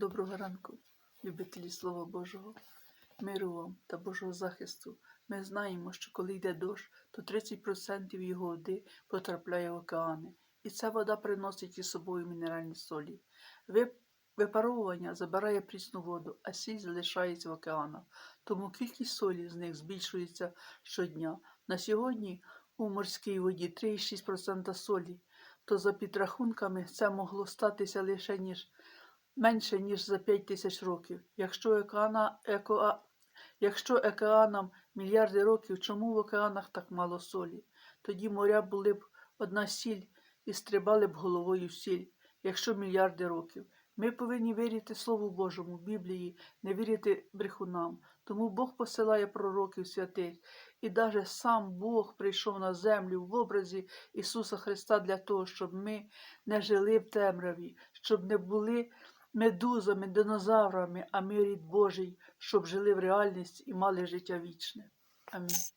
Доброго ранку, любителі Слова Божого, миру вам та Божого захисту. Ми знаємо, що коли йде дощ, то 30% його води потрапляє в океани, і ця вода приносить із собою мінеральні солі. Випаровування забирає прісну воду, а сіль залишається в океанах, тому кількість солі з них збільшується щодня. На сьогодні у морській воді 3,6% солі, то за підрахунками це могло статися лише ніж менше, ніж за 5 тисяч років. Якщо, океана, еко, якщо океанам мільярди років, чому в океанах так мало солі? Тоді моря були б одна сіль і стрибали б головою в сіль, якщо мільярди років. Ми повинні вірити Слову Божому, Біблії, не вірити брехунам. Тому Бог посилає пророків святих, і навіть сам Бог прийшов на землю в образі Ісуса Христа для того, щоб ми не жили в темряві, щоб не були медузами, динозаврами, а ми рід Божий, щоб жили в реальність і мали життя вічне. Амінь.